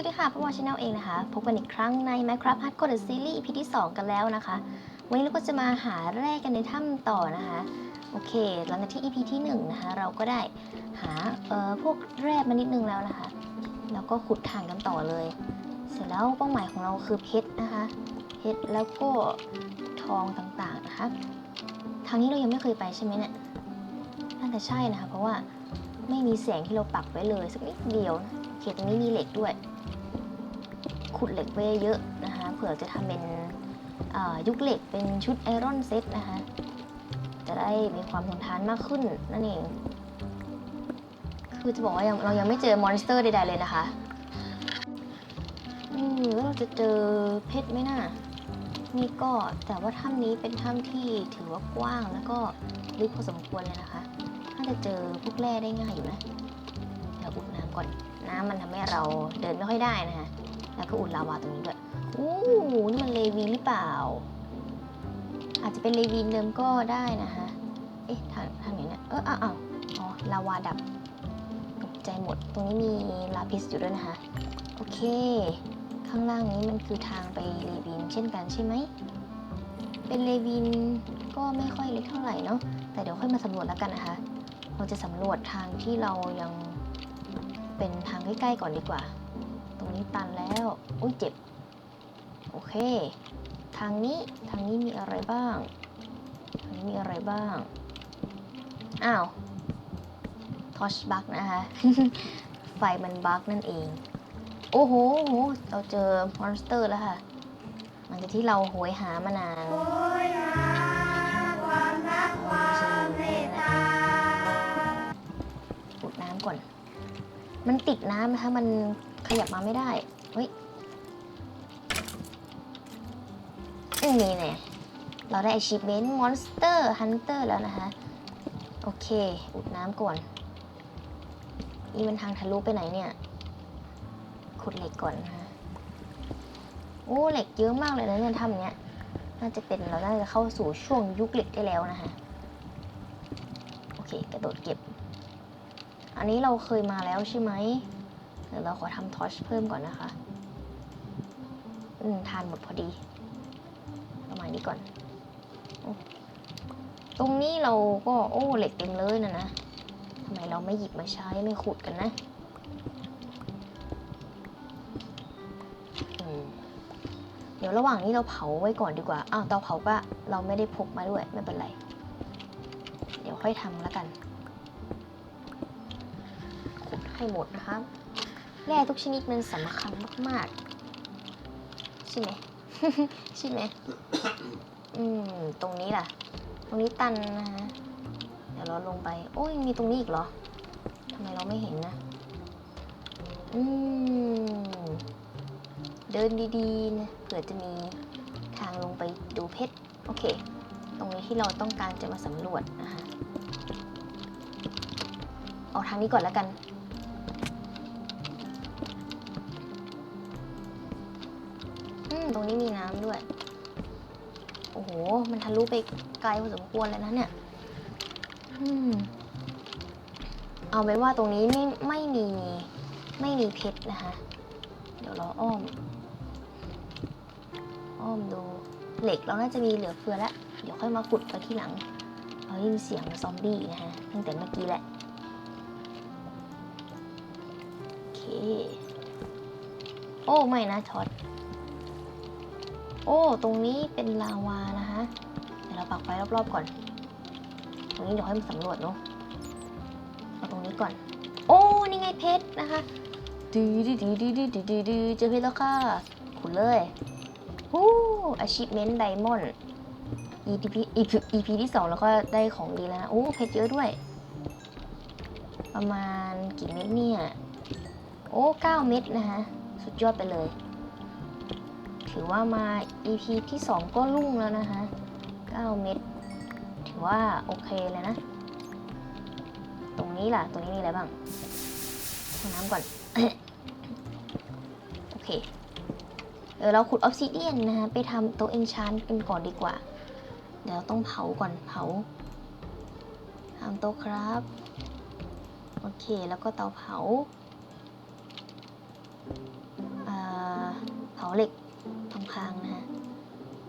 วัสดีค่ะพวกเราชาแนลเองนะคะ พบกันอีกครั้งใน Minecraft Hardcore The Series EP ที่ 2 กันแล้วนะคะ วันนี้เราก็จะมาหาแร่กันในถ้ำต่อนะคะ โอเค หลังจากที่ EP ที่ 1 นะคะ เราก็ได้หาเอ่อพวกแร่มานิดนึงแล้วนะคะ แล้วก็ขุดถ่านกันต่อเลย เสร็จแล้วเป้าหมายของเราคือเพชรนะคะ เพชรแล้วก็ทองต่างๆนะคะ ทางนี้เรายังไม่เคยไปใช่ไหมเนี่ย น่าจะใช่นะคะ เพราะว่าไม่มีแสงที่เราปักไว้เลยสักนิดเดียวนะโอเคตรงนี้มีเหล็กด้วย ขุดเหล็กไว้เยอะนะคะเผื่อจะทำเป็นยุคเหล็กเป็นชุดไอรอนเซตนะคะ จะได้มีความทนทานมากขึ้นนั่นเอง คือจะบอกว่าเรายังไม่เจอมอนสเตอร์ใดๆเลยนะคะอืมแล้วเราจะเจอเพชรไหมน่ะนี่ก็แต่ว่าถ้ำนี้เป็นถ้ำที่ถือว่ากว้างแล้วก็ลึกพอสมควรเลยนะคะน่าจะเจอพวกแร่ได้ง่ายอยู่นะเดี๋ยวอุดน้ำก่อนน้ำมันทำให้เราเดินไม่ค่อยได้นะคะ แล้วก็อุดลาวาตรงนี้ด้วยอู้หูนี่มันเลวีนหรือเปล่า อาจจะเป็นเลวีนเดิมก็ได้นะคะ เอ๊ะทางทางไหนเนี่ย เอออ้าวอ๋อ ลาวาดับตกใจหมด ตรงนี้มีลาพิสอยู่ด้วยนะคะ โอเค ข้างล่างนี้มันคือทางไปเลวีนเช่นกันใช่ไหม เป็นเลวีนก็ไม่ค่อยเล็กเท่าไหร่เนาะ แต่เดี๋ยวค่อยมาสำรวจแล้วกันนะคะ เราจะสำรวจทางที่เรายังเป็นทางใกล้ๆก่อนดีกว่า รงนี้ตันแล้ว อุ้ยเจ็บ โอเค ทางนี้ ทางนี้มีอะไรบ้าง ทางนี้มีอะไรบ้าง อ้าวทอชบักนะคะ ไฟมันบักนั่นเอง โอ้โห เราเจอมอนสเตอร์แล้วค่ะหลังจากที่เราโหยหามานานอุดน้ำก่อน มันติดน้ำนะคะ มัน ขยับมาไม่ได้เฮ้ยอืมนี่แน่เราได้ achievement monster hunter แล้วนะคะ โอเค อุดน้ำก่อน นี่มันทางทะลุไปไหนเนี่ย ขุดเหล็กก่อนนะคะโอ้ เหล็กเยอะมากเลยนะเนี่ยทำเงี้ย น่าจะเป็นเราน่าจะเข้าสู่ช่วงยุคเหล็กได้แล้วนะคะ โอเค กระโดดเก็บ อันนี้เราเคยมาแล้วใช่ไหม เดี๋ยวเราขอทำทอชเพิ่มก่อนนะคะ อืม ทานหมดพอดีประมาณนี้ก่อนอตรงนี้เราก็โอ้เหล็กเต็มเลยนะนะทำไมเราไม่หยิบมาใช้ไม่ขุดกันนะเดี๋ยวระหว่างนี้เราเผาไว้ก่อนดีกว่า อ้าวเตาเผาก็เราไม่ได้พกมาด้วยไม่เป็นไร เดี๋ยวค่อยทำแล้วกัน ขุดให้หมดนะคะ แร่ทุกชนิดมันสำคัญมากๆ ใช่ไหม ใช่ไหม อืม ตรงนี้ล่ะ ตรงนี้ตันนะคะเดี๋ยวเราลงไป โอ้ยมีตรงนี้อีกเหรอทำไมเราไม่เห็นนะ อืม เดินดีๆนะเผื่อจะมีทางลงไปดูเพชร โอเค ตรงนี้ที่เราต้องการจะมาสำรวจนะคะเอาทางนี้ก่อนแล้วกัน ตรงนี้มีน้ำด้วย โอ้โห มันทะลุไปไกลพอสมควรเลยนะเนี่ยเอาเป็นว่าตรงนี้ไม่ไม่มีไม่มีเพชรนะคะ เดี๋ยวเราอ้อม อ้อมดูเหล็กเราน่าจะมีเหลือเฟือแล้ว เดี๋ยวค่อยมาขุดไปที่หลังเราได้ยินเสียงซอมบี้นะคะตั้งแต่เมื่อกี้แหละ โอเค โอ้ ไม่นะช็อต อ้ ตรงนี้เป็นลาวานะคะ เดี๋ยวเราปักไฟรอบๆก่อน ตรงนี้เดี๋ยวให้มันสำรวจเนาะเอาตรงนี้ก่อน โอ้ นี่ไงเพชรนะคะดืดดืดดืดดืดดืดดืดดืดเจอเพชรแล้วค่ะขุดเลยฮู้ achievement diamond EP EP EP ที่สองแล้วก็ได้ของดีแล้วนะโอ้ เพชรเยอะด้วย ประมาณกี่เม็ดเนี่ย โอ้เก้าเม็ดนะคะ สุดยอดไปเลย ถือว่ามา EP ที่ 2 ก็รุ่งแล้วนะคะ 9 เม็ด ถือว่าโอเคเลยนะ ตรงนี้ล่ะ ตรงนี้มีอะไรบ้างเอาน้ำก่อน โอเค เออเราขุดออฟซิเดียนนะคะ ไปทำโต๊ะเอนชานกันก่อนดีกว่า เดี๋ยวต้องเผาก่อนเผาทำโต๊ะครับ โอเค แล้วก็เตาเผาเผาเหล็ก พังนะฮะ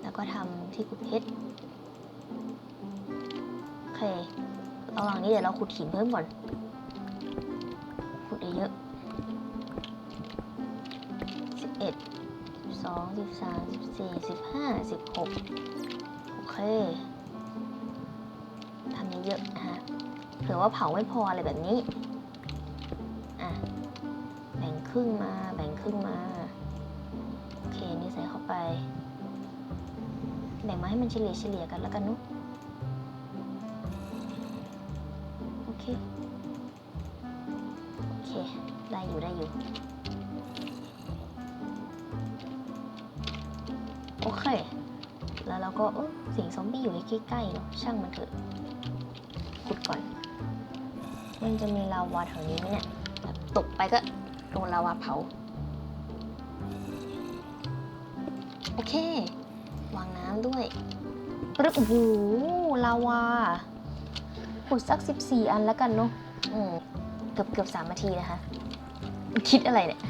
แล้วก็ทำที่ขุดเพชร โอเค ระหว่างนี้เดี๋ยวเราขุดหินเพิ่มก่อน ขุดเยอะสิบเอ็ดสิบสองสิบสามสิบสี่สิบห้าสิบหกโอเคทำเยอะๆนะฮะเผื่อว่าเผาไม่พออะไรแบบนี้ อะ แบ่งครึ่งมา แบ่งครึ่งมา ใส่เข้าไป แบ่งมาให้มันเฉลี่ยเฉลี่ยกันแล้วกันเนุ๊โอเค โอเค ได้อยู่ได้อยู่ โอเค แล้วเราก็เออเสียงซอมบี้อยู่ใกล้ๆเนาะช่างมันเถอะขุดก่อน มันจะมีลาวาแถวนี้ไหมเนี่ยแบบตกไปก็โดนลาวาเผา เค วางน้ำด้วยปึ๊บโอ้โหลาวาขุดสัก 14 อันแล้วกันเนาะเกือบเกือบสามนาทีนะคะ คิดอะไรเนี่ย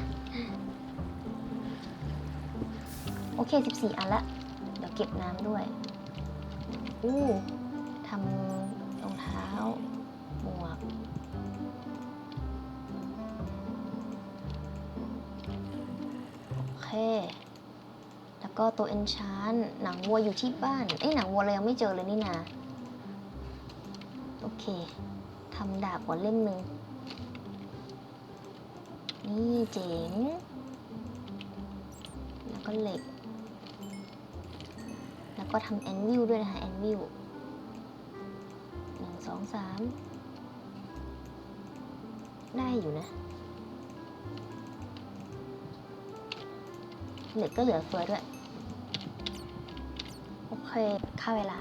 โอเค 14 อันละ เดี๋ยวเก็บน้ำด้วย อู้ทำรองเท้า หมวก โอเค แล้วก็ตัวเอนชานหนังวัวอยู่ที่บ้าน เอ้ยหนังวัวเรายังไม่เจอเลยนี่นาโอเคทำดาบก่อนเล่มหนึ่งนี่เจ๋ง แล้วก็เหล็ก แล้วก็ทำแอนวิลด้วยนะคะแอนวิลหนึ่งสองสามได้อยู่นะ เหล็กก็เหลือเฟือด้วย เคยค่าเวลา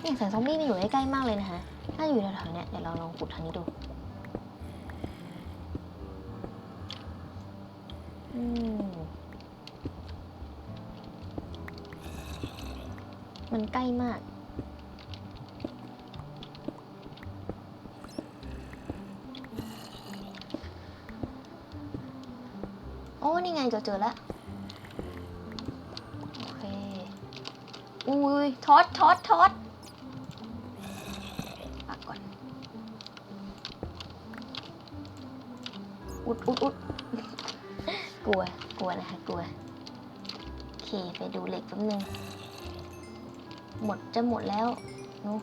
เนี่ยแสงซอมบี้มันอยู่ใกล้ๆมากเลยนะคะน่าจะอยู่แถวๆเนี้ยเดี๋ยวเราลองขุดทางนี้ดูอืมมันใกล้มาก โอ้ นี่ไงเจอเจอแล้ว อุ้ยทอดทอดทอดปักก่อน อุดอุดอุดกลัว กลัวนะคะกลัว โอเค ไปดูเหล็กแป๊บนึง หมดจะหมดแล้วนุ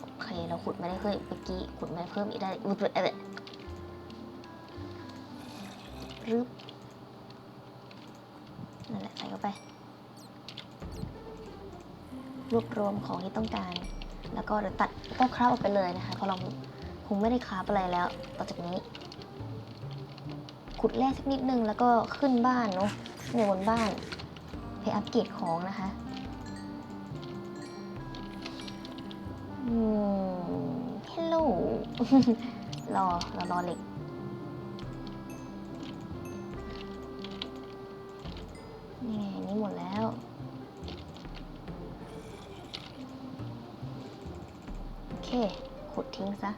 โอเค เราขุดไม่ได้เพิ่มเมื่อกี้ขุดไม่เพิ่มอีกได้อุดอะไรรึบนั่นแหละใส่เข้าไป รวบรวมของที่ต้องการ แล้วก็เดี๋ยวตัดพวกคราบออกไปเลยนะคะเพราะเราคงไม่ได้คราบอะไรแล้ว ต่อจากนี้ ขุดแร่สักนิดนึงแล้วก็ขึ้นบ้านเนาะในบนบ้านไปอัปเกรดของนะคะอืมฮัลโหลรอรอรอเหล็กนี่ไงนี่หมดแล้ว ขุดทิ้งซะ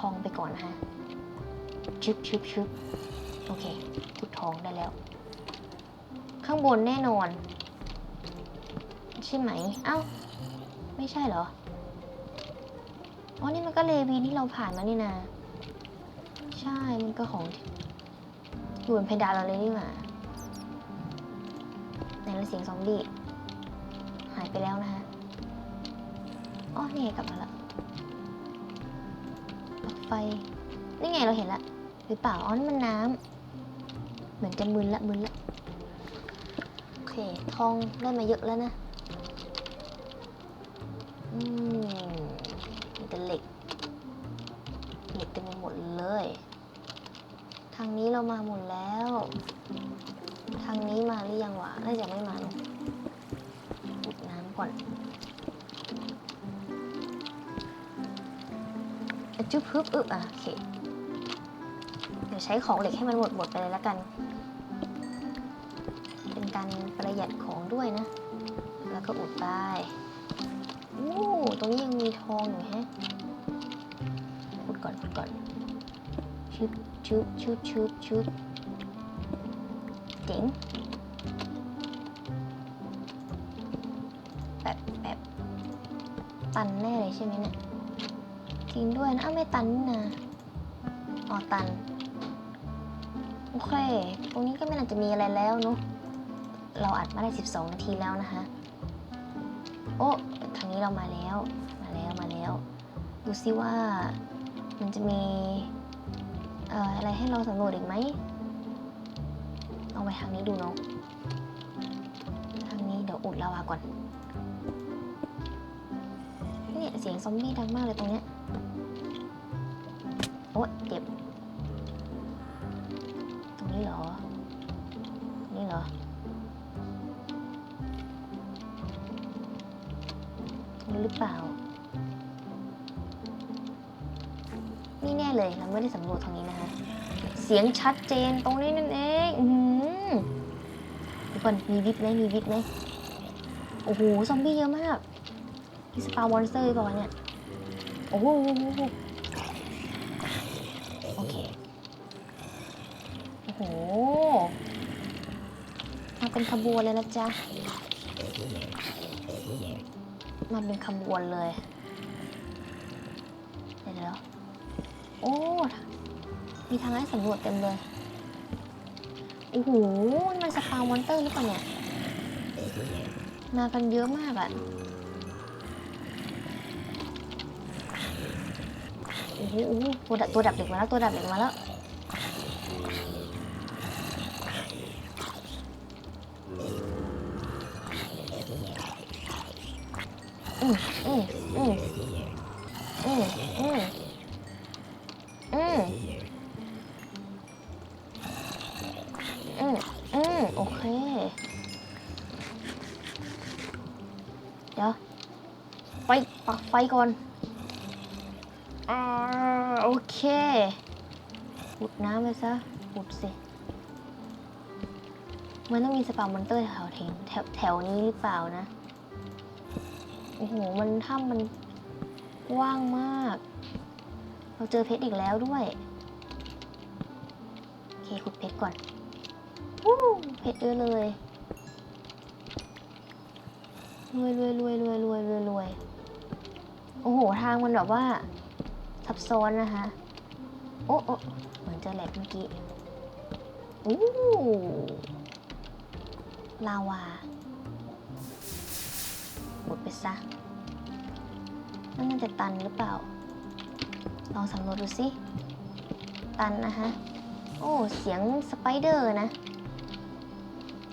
ทองไปก่อนนะฮะชึบชึบชึบโอเคขุดทองได้แล้ว ข้างบนแน่นอน ใช่ไหม เอ้า ไม่ใช่เหรอ อ๋อ นี่มันก็เลวีที่เราผ่านมานี่นาใช่ มันก็ของอยู่บนเพดานเราเลยนี่หว่าในละเสียงซอมบี้หายไปแล้วนะฮะอ๋อนี่ไงกลับมาละปลั๊ก ไฟ นี่ไงเราเห็นละ หรือเปล่าอ๋อนี่มันน้ำ เหมือนจะมึนละมึนละ โอเค ทองได้มาเยอะแล้วนะ อืมมีแต่เหล็ก เหล็กเต็มไปหมดเลย ทางนี้เรามาหมดแล้ว ทางนี้มาหรือยังวะ น่าจะไม่มาเนอะอุดน้ำก่อน จุ๊บฮึบอึบอะโอเค เดี๋ยวใช้ของเหล็กให้มันหมดหมดไปเลยละกัน เป็นการประหยัดของด้วยนะ แล้วก็อุดไปโอ้ตรงนี้ยังมีทองอยู่แฮะอุดก่อนอุดก่อนชุบชุบชุบชุบชุบเจ๋งแบบแบบตันแน่เลยใช่ไหมเนี่ย ริงด้วยนะอ้าวไม่ตันนี่นะอ๋อตัน โอเค ตรงนี้ก็ไม่น่าจะมีอะไรแล้วเนาะเราอัดมาได้ 12 นาทีแล้วนะคะ โอ้ทางนี้เรามาแล้ว มาแล้วมาแล้ว ดูซิว่ามันจะมีเอ่ออะไรให้เราสำรวจอีกไหมลองไปทางนี้ดูเนาะทางนี้เดี๋ยวอุดลาวาก่อนเนี่ยเสียงซอมบี้ดังมากเลยตรงเนี้ย ไม่ได้สำรวจตรงนี้นะคะ เสียงชัดเจนตรงนี้นั่นเองอือหือเดี๋ยวก่อนมีวิบไหมมีวิบไหมโอ้โห ซอมบี้เยอะมากมีสปาวอนเตอร์ก่อนเนี่ย โอ้โหโอเค โอ้โห มาเป็นขบวนเลยนะจ๊ะ มาเป็นขบวนเลยเรียวเดี๋ยว โอ้ มีทางให้สำรวจเต็มเลย โอ้โห มันสปาวมอนเตอร์หรือเปล่าเนี่ย มากันเยอะมากอะโอ้โหโอ้โหตัวดับตัวดับเหล็กมาแล้ว ตัวดับเหล็กมาแล้ว อืมอืมอืมอืมอืม อืมอืมอืมโอเค เดี๋ยวไฟปักไฟก่อน อ่า โอเคอุดน้ำไปซะอุดสิ มันต้องมีสปาร์มอนเตอร์แถวเทงแถวแถวนี้หรือเปล่านะ โอ้โห มันถ้ำมันกว้างมาก เราเจอเพชรอีกแล้วด้วย โอเคขุดเพชรก่อนวู้เพชรเยอะเลยรวยรวยรวยรวยรวยรวยรวยโอ้โห ทางมันแบบว่าซับซ้อนนะคะ โอ้โอเหมือนจะแหลกเมื่อกี้อู้ลาวาหมดไปซะนั่นน่าจะตันหรือเปล่า ลองสำรวจดูสิ ตันนะคะโอ้ เสียงสไปเดอร์นะ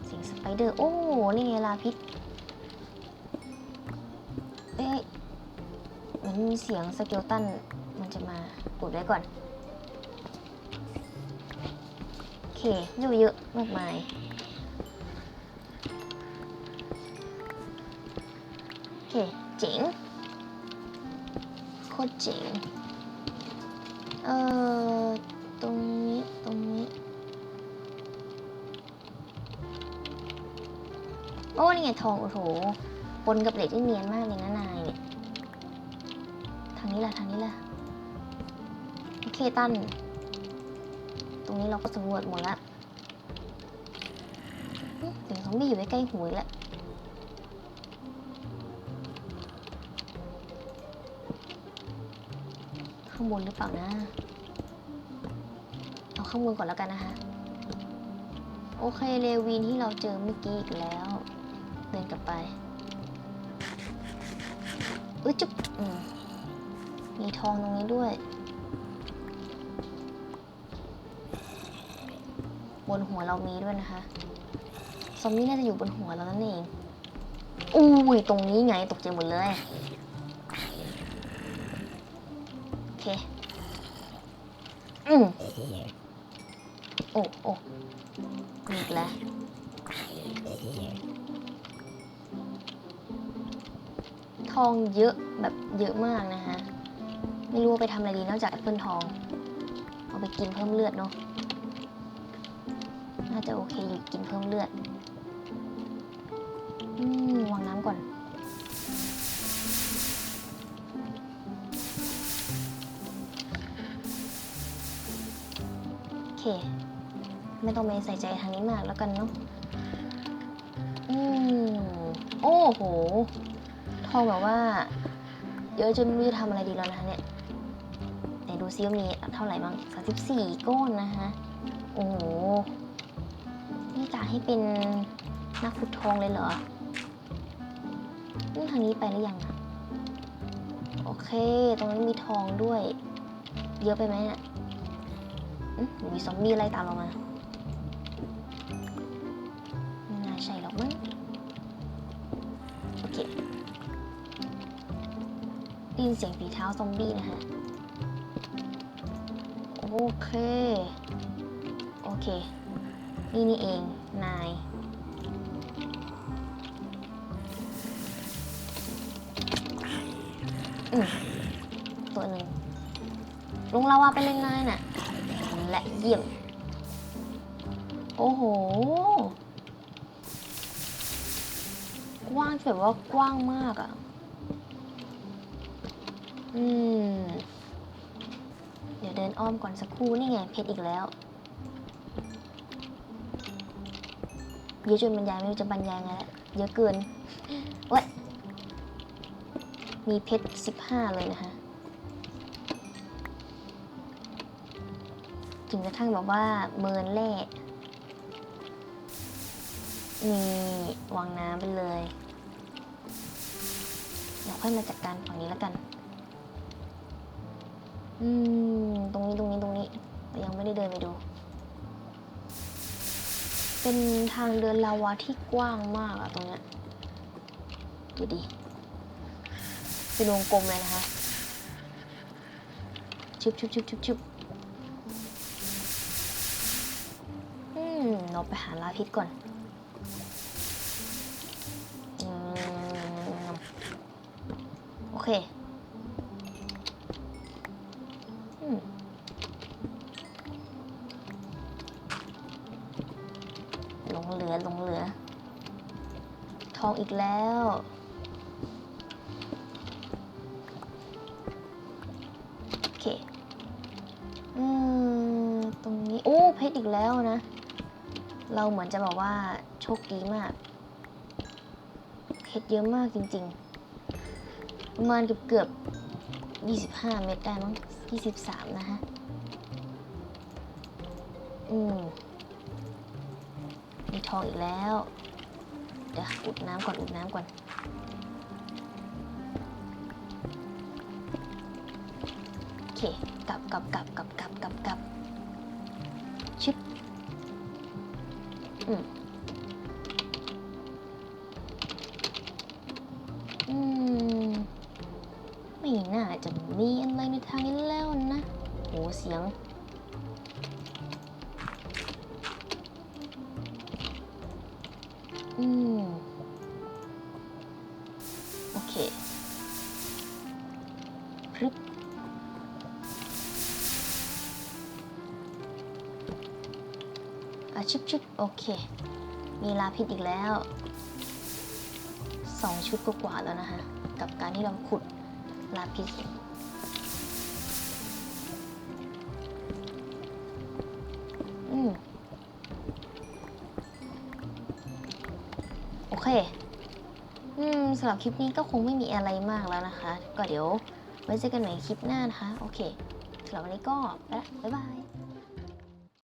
เสียงสไปเดอร์ โอ้ นี่ไงลาพิษ เอ๊ะเหมือนมีเสียงสเกลตัน มันจะมาอุดไว้ก่อน โอเคอยู่เยอะมากมายโอเคเจ๋งโคตรเจ๋ง เอ่อ ตรงนี้ ตรงนี้ โอ้ นี่ไงทอง โอ้โหปนกับเหล็กที่เนียนมากเลยนะนายเนี่ย ทางนี้ล่ะ ทางนี้ล่ะ โอเคตัน ตรงนี้เราก็สำรวจหมดละเสียงซอมบี้อยู่ใกล้ๆหูอีกแล้ว ข้างบนหรือเปล่านะ เอาข้างบนก่อนแล้วกันนะคะ โอเคเลวินที่เราเจอเมื่อกี้อีกแล้ว เดินกลับไปเอ้ยจุ๊บมมีทองตรงนี้ด้วย บนหัวเรามีด้วยนะคะซอมบี้น่าจะอยู่บนหัวเรานั่นเองอุ้ยตรงนี้ไงตกใจหมดเลย อืมโอ้โอ้ีกแล้วทองเยอะแบบเยอะมากนะฮะ ไม่รู้ไปทำอะไรดีนอกจากแอปเปิลทอง เอาไปกินเพิ่มเลือดเนาะ น่าจะโอเคอยู่กินเพิ่มเลือด อืมวางน้ำก่อน ไม่ต้องไปใส่ใจทางนี้มากแล้วกันเนาะอืมโอ้โห ทองแบบว่า เยอะจนไม่รู้จะทำอะไรดีแล้วนะคะเนี่ยไหนดูซิว่ามีเท่าไหร่บ้างสามสิบสี่ก้อนนะคะ โอ้โห นี่กะให้เป็นนักขุดทองเลยเหรอนี่ทางนี้ไปหรือยังอะโอเค ตรงนี้มีทองด้วย เยอะไปไหมเนี่ย มีซอมบี้ไล่ตามเรามาไม่น่าใช่หรอกมั้งโอเคได้ยินเสียงฝีเท้าซอมบี้นะฮะ โอเค โอเค นี่นี่เอง นายตัวหนึ่งลุงลาว่าไปเลยนายน่ะ และเยี่ยม โอ้โห กว้างแบบว่ากว้างมากอะ่ะ อืม เดี๋ยวเดินอ้อมก่อนสักครู่นี่ไงเพชรอีกแล้วเยอะจนบรรยายไม่รู้จะบรรยายไงแล้วเยอะเกินเว้ยมีเพชรสิบห้าเลยนะคะ ถึงกระทั่งแบบว่าเมินแร่มีวางน้ำไปเลยเดี๋ยวค่อยมาจัดการฝั่งนี้แล้วกัน อืม ตรงนี้ตรงนี้ตรงนี้ ยังไม่ได้เดินไปดู เป็นทางเดินลาวาที่กว้างมากอะตรงเนี้ยดูดิเป็นวงกลมเลยนะคะ ชุบชุบชุบชุบชุบ มเราไปหาลาพิษก่อนอโอเคหลงเหลือหลงเหลือ ทองอีกแล้ว เราเหมือนจะบอกว่าโชคดีมากเพชรเยอะมากจริงๆ ประมาณเกือบเกือบ25 เม็ดได้มั้ง23 นะฮะ อืมมีทองอีกแล้ว เดี๋ยวอุดน้ำก่อนอุดน้ำก่อน โอเค กลับกลับกลับกลับกลับกลับกลับชิป อืมไม่น่าจะมีอะไรในทางนี้แล้วนะโหเสียง อืม โอเคพรึบ อะชิบชิบโอเค มีลาพิษอีกแล้วสองชุดกว่าแล้วนะคะกับการที่เราขุดลาพิษอืมโอเคอืมสำหรับคลิปนี้ก็คงไม่มีอะไรมากแล้วนะคะ ก็เดี๋ยวไว้เจอกันใหม่คลิปหน้านะคะ โอเคสำหรับวันนี้ก็ไปละบ๊ายบาย